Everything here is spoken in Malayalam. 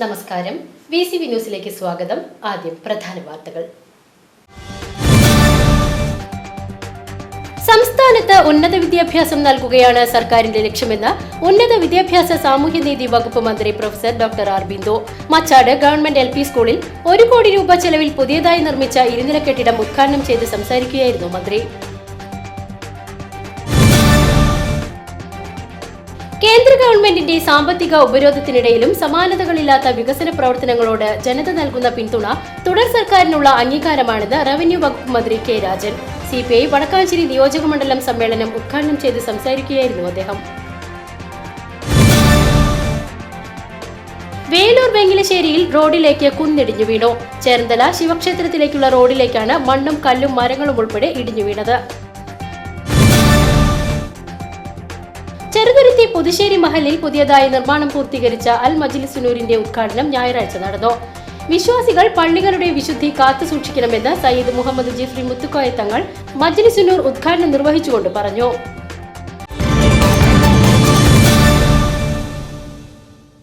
നമസ്കാരം. വി സി വി ന്യൂസിലേക്ക് സ്വാഗതം. ആദ്യം പ്രധാന വാർത്തകൾ. സംസ്ഥാനത്ത് ഉന്നത വിദ്യാഭ്യാസം നൽകുകയാണ് സർക്കാരിന്റെ ലക്ഷ്യമെന്ന് ഉന്നത വിദ്യാഭ്യാസ സാമൂഹ്യനീതി വകുപ്പ് മന്ത്രി professor doctor R Bindu. Machad government L സ്കൂളിൽ ഒരു കോടി രൂപ ചെലവിൽ പുതിയതായി നിർമ്മിച്ച ഇരുനില കെട്ടിടം ഉദ്ഘാടനം ചെയ്ത് സംസാരിക്കുകയായിരുന്നു മന്ത്രി. കേന്ദ്ര ഗവൺമെന്റിന്റെ സാമ്പത്തിക ഉപരോധത്തിനിടയിലും സമാനതകളില്ലാത്ത വികസന പ്രവർത്തനങ്ങളോട് ജനത നൽകുന്ന പിന്തുണ തുടർ സർക്കാരിനുള്ള അംഗീകാരമാണെന്ന് റവന്യൂ വകുപ്പ് മന്ത്രി K Rajan. C P I Vadakkanchery നിയോജക മണ്ഡലം സമ്മേളനം ഉദ്ഘാടനം ചെയ്ത് സംസാരിക്കുകയായിരുന്നു അദ്ദേഹം. വേലൂർ വെങ്കിലശ്ശേരിയിൽ റോഡിലേക്ക് കുന്നിടിഞ്ഞു വീണു. ചേർന്തല ശിവക്ഷേത്രത്തിലേക്കുള്ള റോഡിലേക്കാണ് മണ്ണും കല്ലും മരങ്ങളും ഉൾപ്പെടെ ഇടിഞ്ഞു വീണത്. ചെറുതുരുത്തി പുതുശ്ശേരി മഹലിൽ പുതിയതായി നിർമ്മാണം പൂർത്തീകരിച്ച അൽ മജിലിസുനൂരിന്റെ ഉദ്ഘാടനം ഞായറാഴ്ച നടന്നു. വിശ്വാസികൾ പള്ളികളുടെ വിശുദ്ധി കാത്തു സൂക്ഷിക്കണമെന്ന് സയ്യിദ് മുഹമ്മദ് ജിഫ്രി മുത്തുക്കോയ തങ്ങൾ മജ്ലിസുനൂർ ഉദ്ഘാടനം നിർവഹിച്ചുകൊണ്ട് പറഞ്ഞു.